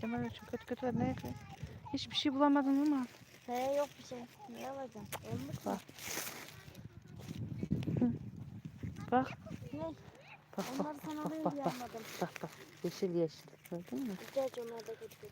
Kemal için kötü kötü ne? Hiçbir şey bulamadın ama. He yok bir şey. Ne alacağım? Olmuş mu? Bak. Bak. Ne? Bak Onları bak sana bak bak bak. yapmadım. Bak bak. Yeşil yeşil. Gördün mü? Geç onları da geç geç.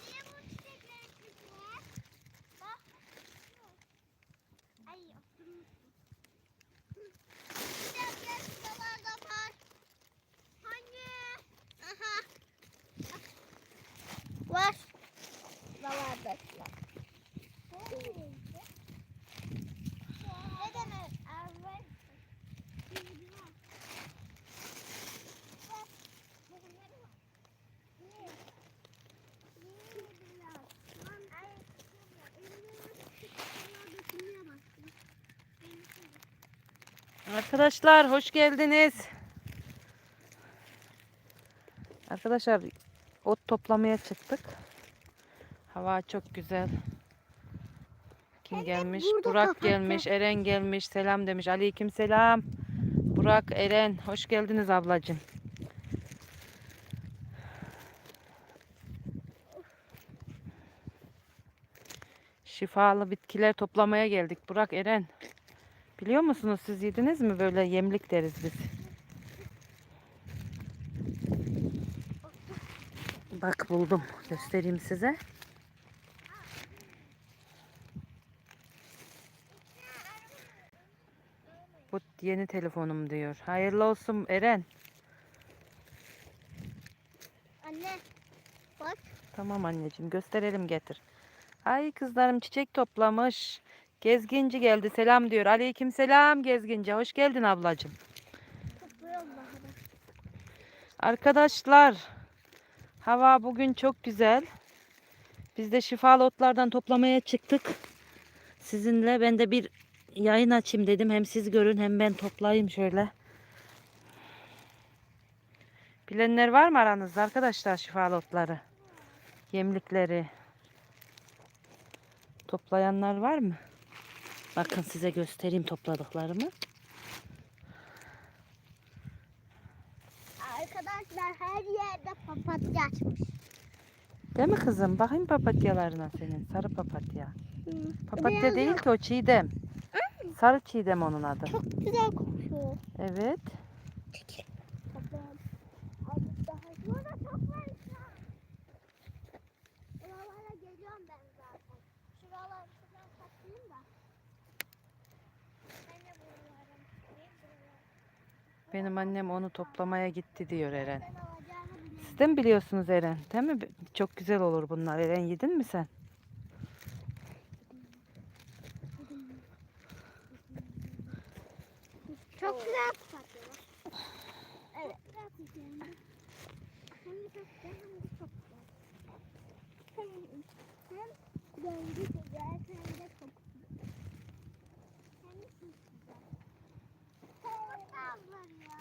Niye bu çiçekleri küçük? Bak. Ay oturmuşsun. Bir dakika şuralar da var. Hani? Aha. Var. Var bekle. Ne demek? Evet. Arkadaşlar hoş geldiniz. Arkadaşlar ot toplamaya çıktık. Hava çok güzel. Kim gelmiş? Burak gelmiş, Eren gelmiş. Selam demiş. Aleyküm selam. Burak, Eren hoş geldiniz ablacığım. Şifalı bitkiler toplamaya geldik. Burak, Eren. Biliyor musunuz siz yediniz mi böyle yemlik deriz biz. Bak buldum. Göstereyim size. Bu yeni telefonum diyor. Hayırlı olsun Eren. Anne. Bak. Tamam anneciğim gösterelim getir. Ay kızlarım çiçek toplamış. Gezginci geldi selam diyor. Aleyküm selam gezginci. Hoş geldin ablacığım. Arkadaşlar hava bugün çok güzel. Biz de şifalı otlardan toplamaya çıktık. Sizinle ben de bir yayın açayım dedim. Hem siz görün hem ben toplayayım şöyle. Bilenler var mı aranızda arkadaşlar şifalı otları? Yemlikleri. Toplayanlar var mı? Bakın size göstereyim topladıklarımı. Arkadaşlar her yerde papatya açmış. Değil mi kızım? Bakayım papatyalarına senin. Sarı papatya. Papatya Beyaz değil yok. ki o çiğdem. Sarı çiğdem onun adı. Çok güzel kokuyor. Evet. Azıcık daha. Burada toplayın. Buralara geliyorum ben zaten. Şuralar şuradan toplayayım da. Ben de buralarım. Ne buralar? Benim annem onu toplamaya gitti diyor Eren. Siz de mi biliyorsunuz Eren? Değil mi? Çok güzel olur bunlar. Eren yedin mi sen? Çok güzel. Evet çok güzel. Hem de çok güzel. Papatyalar ya.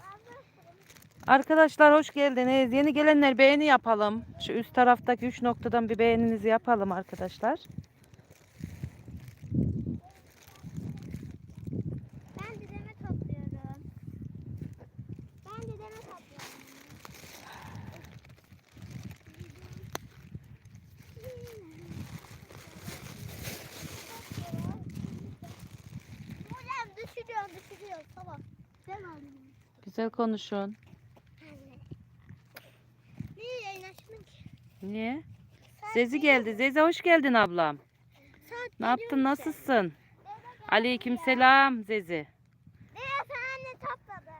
Ben Arkadaşlar hoş geldiniz. Yeni gelenler beğeni yapalım. Şu üst taraftaki üç noktadan bir beğeninizi yapalım arkadaşlar. Ben dedeme topluyorum. Ben dedeme topluyorum. Hocam düşürüyor, düşürüyor. Tamam. Sen aldın. Güzel konuşun. Niye yayın açmadın ki? Niye? Saat Zezi geldi. Zezi hoş geldin ablam. Saat Ne yaptın? Nasılsın? Aleyküm selam Zezi. Sen anne topladı.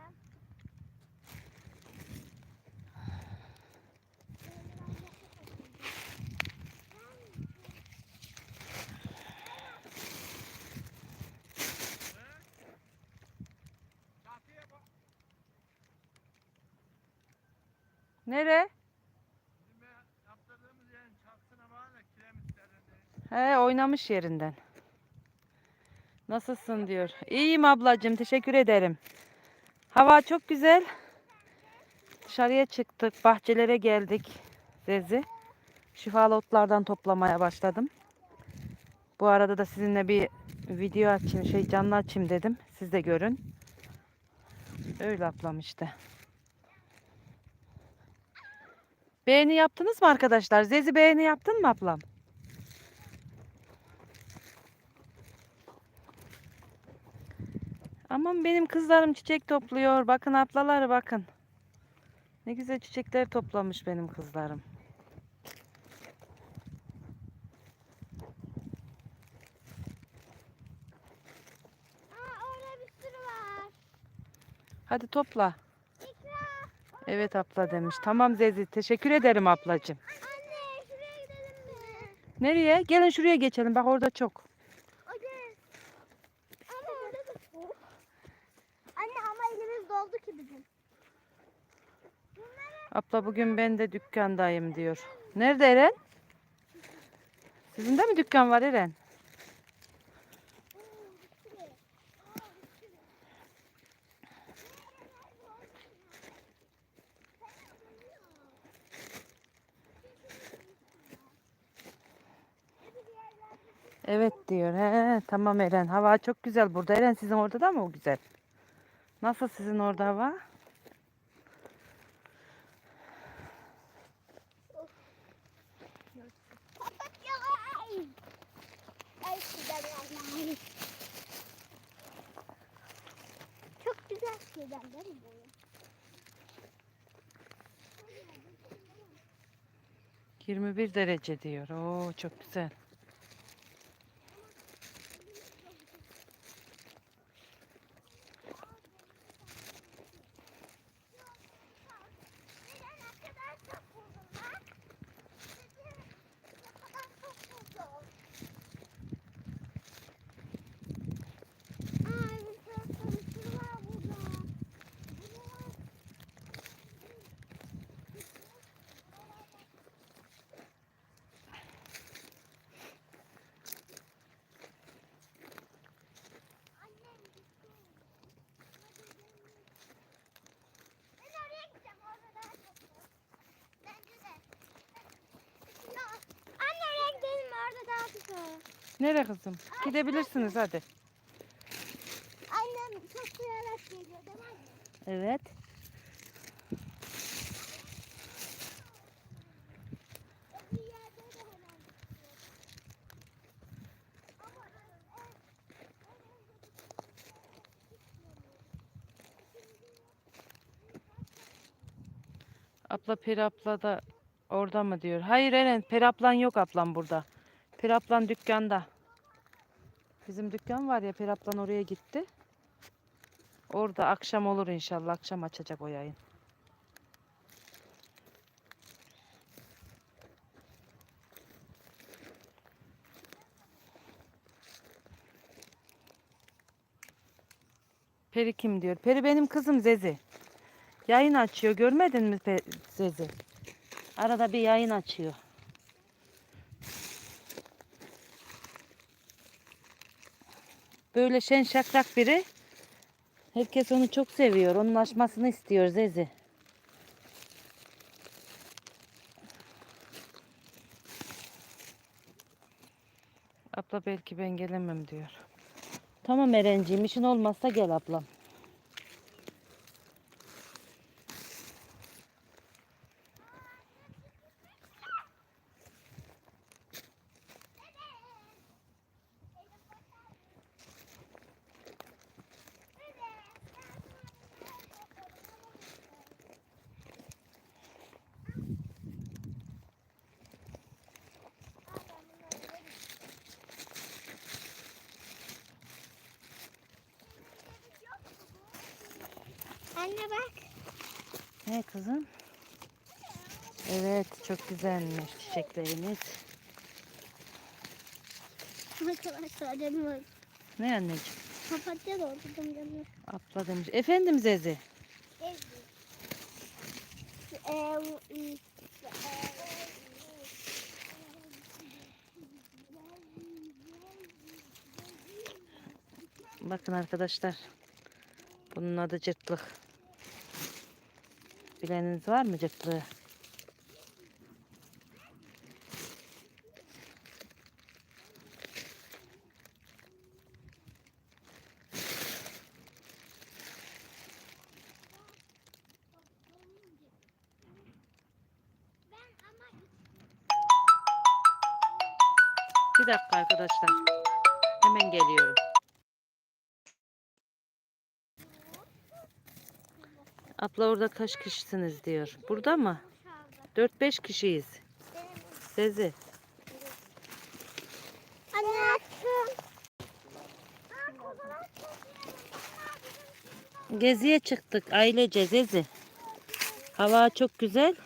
Nere? He oynamış yerinden. Nasılsın diyor. İyiyim ablacığım teşekkür ederim. Hava çok güzel. Dışarıya çıktık bahçelere geldik. Zezi. Şifalı otlardan toplamaya başladım. Bu arada da sizinle bir video açayım, şey canlı açayım dedim. Siz de görün. Öyle ablam işte. Beğeni yaptınız mı arkadaşlar? Zezi beğeni yaptın mı ablam? Aman benim kızlarım çiçek topluyor. Bakın ablaları bakın. Ne güzel çiçekler toplamış benim kızlarım. Aa orada bir sürü var. Hadi topla. İkra. Evet abla demiş. Tamam Zezi. Teşekkür ederim ablacığım. Anne şuraya gidelim mi? Nereye? Gelin şuraya geçelim. Bak orada çok. Hadi. Ama orada da çok. Anne ama elimiz doldu ki bizim. Abla bugün ben de dükkandayım diyor. Nerede Eren? Sizin de mi dükkan var Eren? Evet diyor. He, tamam Eren. Hava çok güzel burada. Eren sizin orada da mı o güzel? Nasıl sizin orada hava? Fidan değil mi bu? 21 derece diyor. Oo çok güzel. Neden ne kadar çok buldum ben? Neden ne kadar çok buldum? Aa bir tarafta bir sürü var burada. Bu ne var? Annem gitti. Ben oraya gideceğim. Orada daha çok var. Bence de. Ya, anne oraya gidelim mi? Orada daha çok Nereye kızım? Gidebilirsiniz hadi. Annem toplayarak geliyor değil mi? Evet. Bir yerde de hemen tutuyor. Ama en, en Abla Peri abla da orada mı diyor. Hayır Eren Peri ablan yok ablam burada. Peri ablan dükkanda. Bizim dükkan var ya Peri ablan oraya gitti. Orada akşam olur inşallah. Akşam açacak o yayın. Peri kim diyor. Peri benim kızım Zezi. Yayın açıyor. Görmedin mi Zezi? Arada bir yayın açıyor. Böyle şen şakrak biri. Herkes onu çok seviyor. Onun açmasını istiyor Zezi. Abla belki ben gelemem diyor. Tamam Erenciğim işin olmazsa gel ablam. Anne bak. Ne kızım? Evet çok güzelmiş çiçeklerimiz. Arkadaşlar canım. Ne anneciğim? Papatya orada canım. Abla demiş. Efendim Zezi. Bakın arkadaşlar. Bunun adı cırtlık. Bileniniz var mı cıklığı? Bir dakika arkadaşlar. Hemen geliyorum. Abla orada kaç kişisiniz diyor. Burada mı? 4-5 kişiyiz. Sezi. Geziye çıktık ailece Zezi. Hava çok güzel.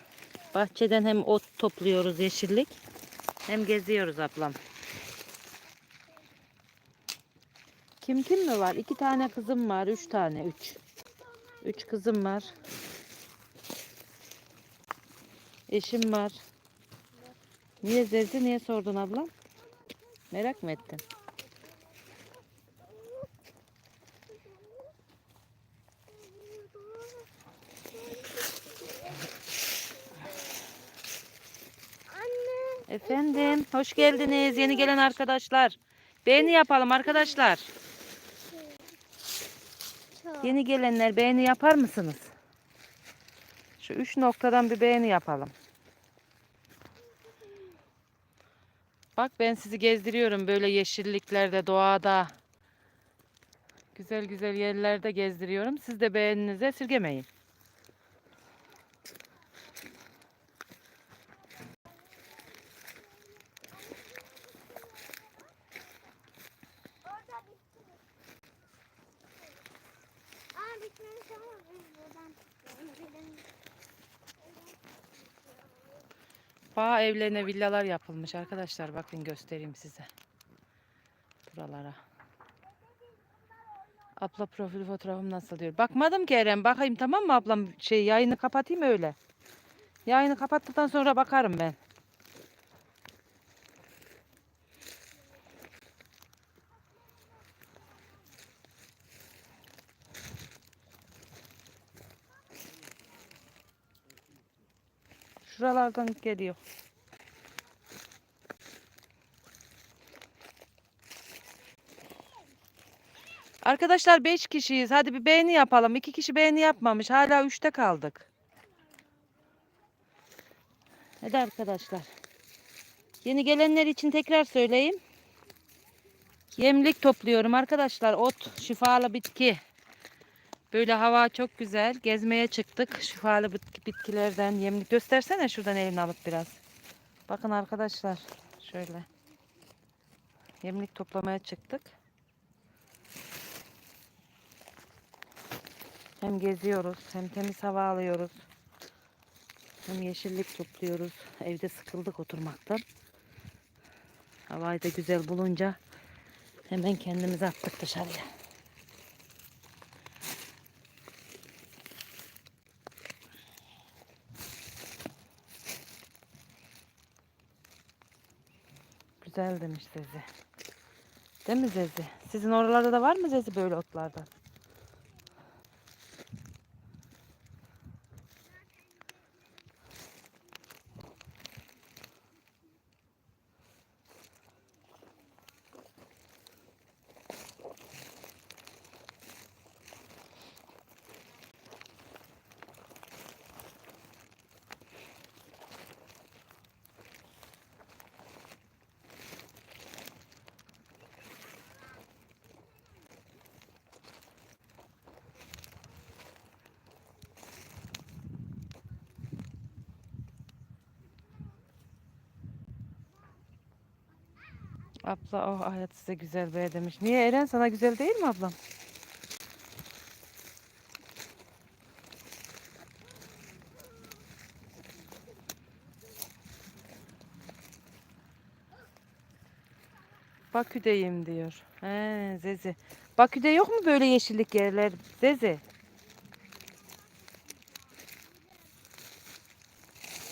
Bahçeden hem ot topluyoruz yeşillik. Hem geziyoruz ablam. Kim kim mi var? İki tane kızım var. Üç tane. Üç. Üç kızım var. Eşim var. Niye Zezi? Niye sordun ablam? Merak mı ettin? Efendim, hoş geldiniz yeni gelen arkadaşlar. Beğeni yapalım arkadaşlar. Çok. Yeni gelenler beğeni yapar mısınız? Şu üç noktadan bir beğeni yapalım. Bak ben sizi gezdiriyorum böyle yeşilliklerde, doğada. Güzel güzel yerlerde gezdiriyorum. Siz de beğeninizi esirgemeyin. Orada bitti. Aa bitmemiş ama biz buradan gidelim. Bağ evlerine villalar yapılmış arkadaşlar. Bakın göstereyim size. Buralara. Abla profil fotoğrafım nasıl diyor. Bakmadım ki Eren. Bakayım tamam mı ablam? Şey yayını kapatayım öyle. Yayını kapattıktan sonra bakarım ben. Şuralardan geliyor. Arkadaşlar 5 kişiyiz. Hadi bir beğeni yapalım. 2 kişi beğeni yapmamış. Hala 3'te kaldık. Hadi arkadaşlar. Yeni gelenler için tekrar söyleyeyim. Yemlik topluyorum arkadaşlar. Ot, şifalı bitki. Böyle hava çok güzel. Gezmeye çıktık. Şifalı bitki, bitkilerden yemlik. Göstersene şuradan elini alıp biraz. Bakın arkadaşlar. Şöyle. Yemlik toplamaya çıktık. Hem geziyoruz, hem temiz hava alıyoruz. Hem yeşillik topluyoruz. Evde sıkıldık oturmaktan. Havayı da güzel bulunca hemen kendimizi attık dışarıya. Güzel demiş Zezi. Değil mi Zezi? Sizin oralarda da var mı Zezi böyle otlardan? Abla oh hayat size güzel be demiş. Niye Eren sana güzel değil mi ablam? Bakü'deyim diyor. He Zezi. Bakü'de yok mu böyle yeşillik yerler Zezi?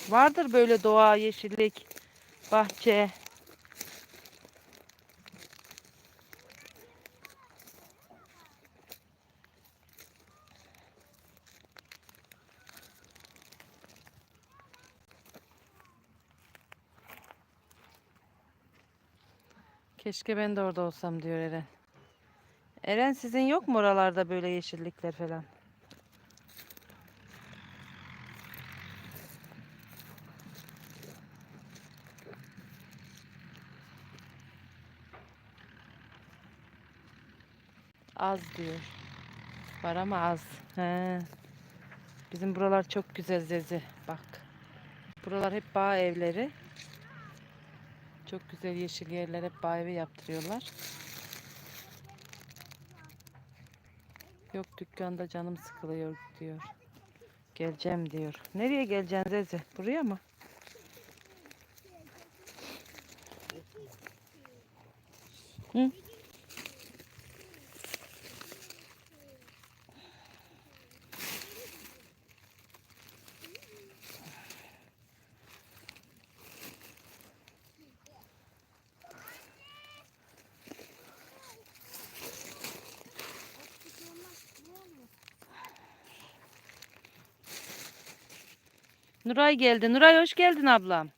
Vardır böyle doğa, yeşillik, bahçe. Keşke ben de orada olsam diyor Eren. Eren sizin yok mu oralarda böyle yeşillikler falan? Az diyor. Var ama az. He. Bizim buralar çok güzel Zezi. Bak. Buralar hep bağ evleri. Çok güzel yeşil yerler hep bağ evi yaptırıyorlar. Yok dükkanda canım sıkılıyor diyor. Geleceğim diyor. Nereye geleceksin Zezi? Buraya mı? Hı? Nuray geldi. Nuray hoş geldin ablam.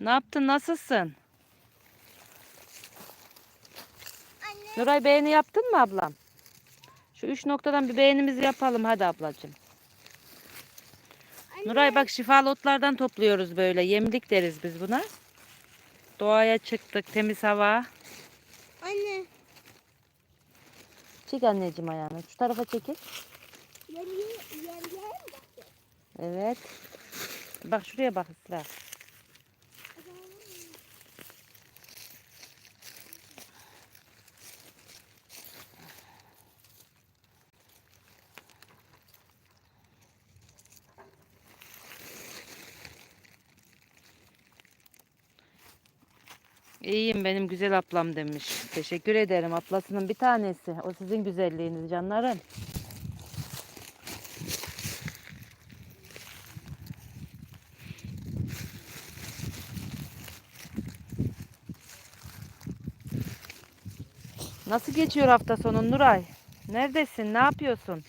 Ne yaptın? Nasılsın? Anne. Nuray beğeni yaptın mı ablam? Şu üç noktadan bir beğenimizi yapalım hadi ablacığım. Anne. Nuray bak şifalı otlardan topluyoruz böyle. Yemlik deriz biz buna. Doğaya çıktık. Temiz hava. Anne. Çek anneciğim ayağını. Şu tarafa çekil. Mi baktın? Evet. Bak şuraya bak Esra. İyiyim benim güzel ablam demiş. Teşekkür ederim ablasının bir tanesi. O sizin güzelliğiniz canlarım. Nasıl geçiyor hafta sonun Nuray? Neredesin? Ne yapıyorsun?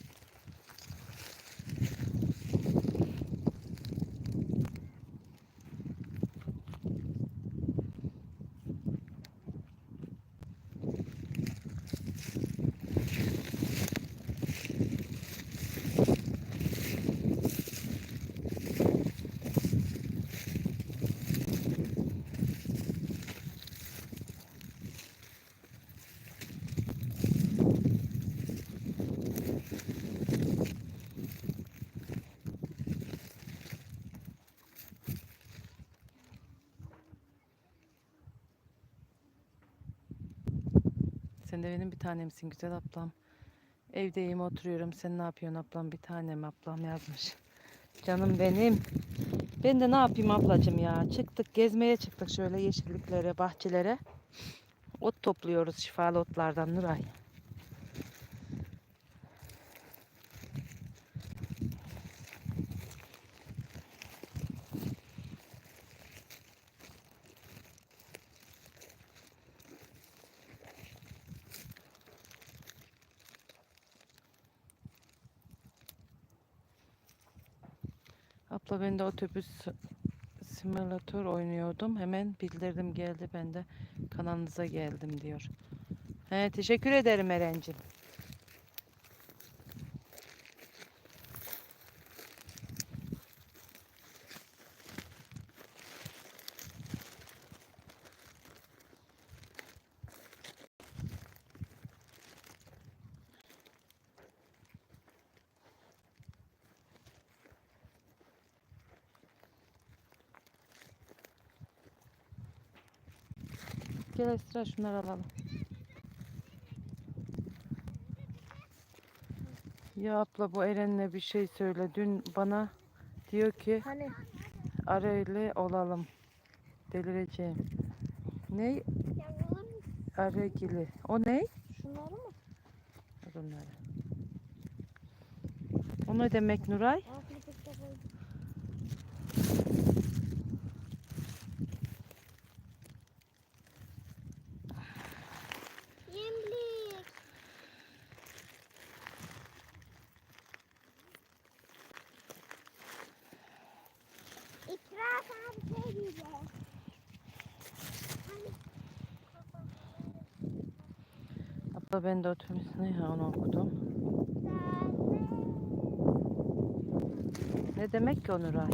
Sen de benim bir tanemsin güzel ablam. Evdeyim oturuyorum. Sen ne yapıyorsun ablam? Bir tanem ablam yazmış. Canım benim. Ben de ne yapayım ablacığım ya. Çıktık gezmeye çıktık şöyle yeşilliklere, bahçelere. Ot topluyoruz şifalı otlardan Nuray. Abla ben de otobüs simülatör oynuyordum. Hemen bildirdim geldi. Ben de kanalınıza geldim diyor. He, teşekkür ederim Eren'cim. Gel Esra şunları alalım. Ya abla bu Eren'le bir şey söyle. Dün bana diyor ki Hani arayla olalım. Delireceğim. Ne? Aragili. O ne? şunları mı? Bunları. O ne demek Nuray? Altını pekte koydum. Yemlik. İkra sana bir şey diyeceğim. Hani Ben de otobüs ne ya onu okudum. Ne demek ki o Nuray?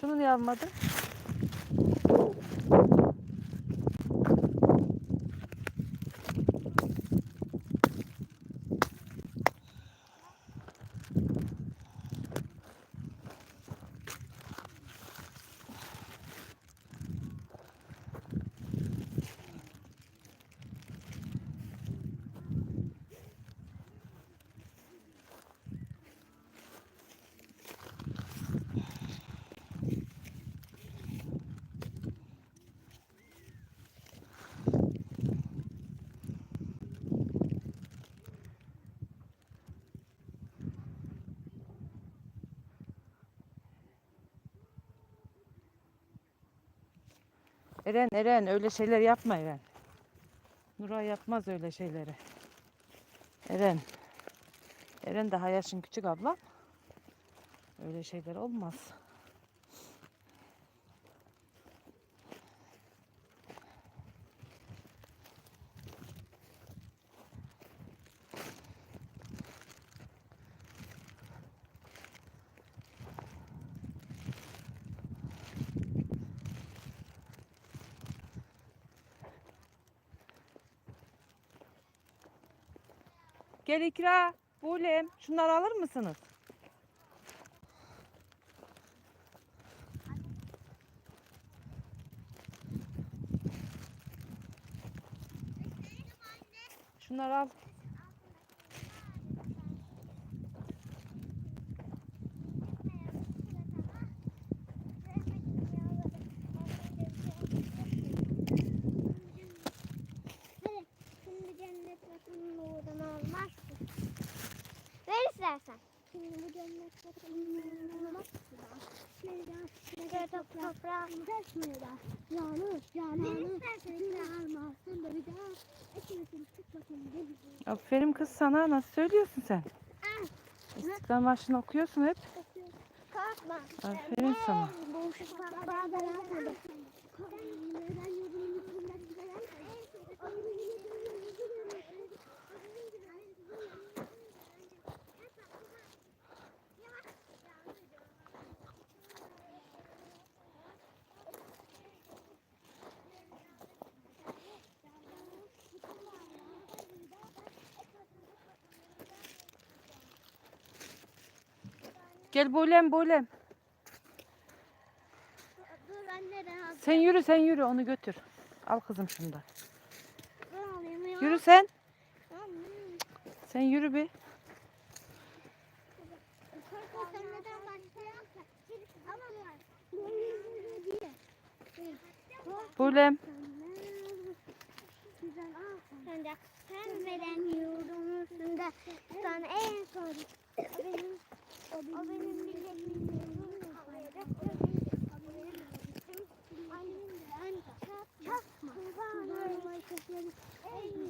Şunu niye? Eren Eren öyle şeyler yapma Eren. Nuray yapmaz öyle şeyleri. Eren. Eren daha yaşın küçük abla. Öyle şeyler olmaz. Gel İkra, Bulem. Şunları alır mısınız? Şunları al. Hadi şimdi cennet vatanının uğruna olmaz mı? Ver istersen. Şimdi bu cennet vatanının uğruna olmaz mı? Meydan, meydan toprağı, ters meydan. Yanlış, yanlış. Bir almazsın da bir daha ekmesin çıkmasın dedi. Aferin kız sana. Nasıl söylüyorsun sen? Ah. İstiklal Marşı'nı okuyorsun hep. Korkma. Aferin sana. Da. Gel Bulem Bulem. Dur anne rahat. Sen yürü sen yürü onu götür. Al kızım şunu da. Dur alayım ya. Yürü sen. Sen yürü bir. Bulem. Ancak sen veren yurdun üstünde sana en son o benim o benim milletimin yurdunu kalacak. Annem çakma. Tamam artık susun. Sus dedi ya.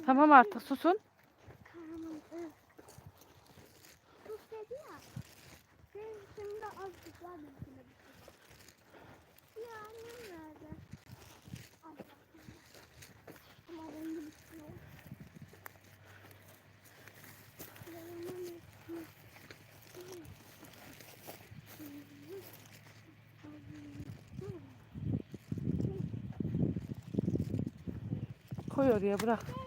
Sen şimdi azıcık var mesela. Ya annem nerede? Ama rengi bitiyor. Koy oraya bırak.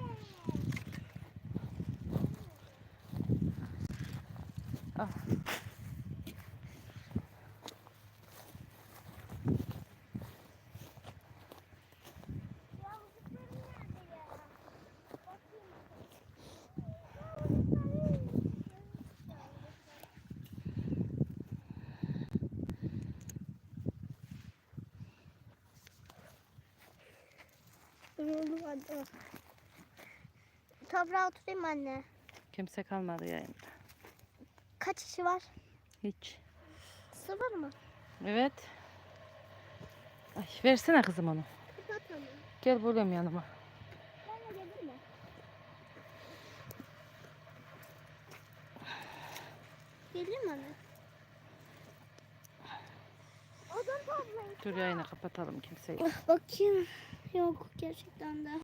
Hadi. Toprağa oturayım anne. Kimse kalmadı yayında. Kaç kişi var? Hiç. Sıfır mı? Evet. Ay, versene kızım onu. Gel Bulem yanıma. Gelir mi? Anne? Dur yayını kapatalım kimseyi. Bakayım. Yok gerçekten de.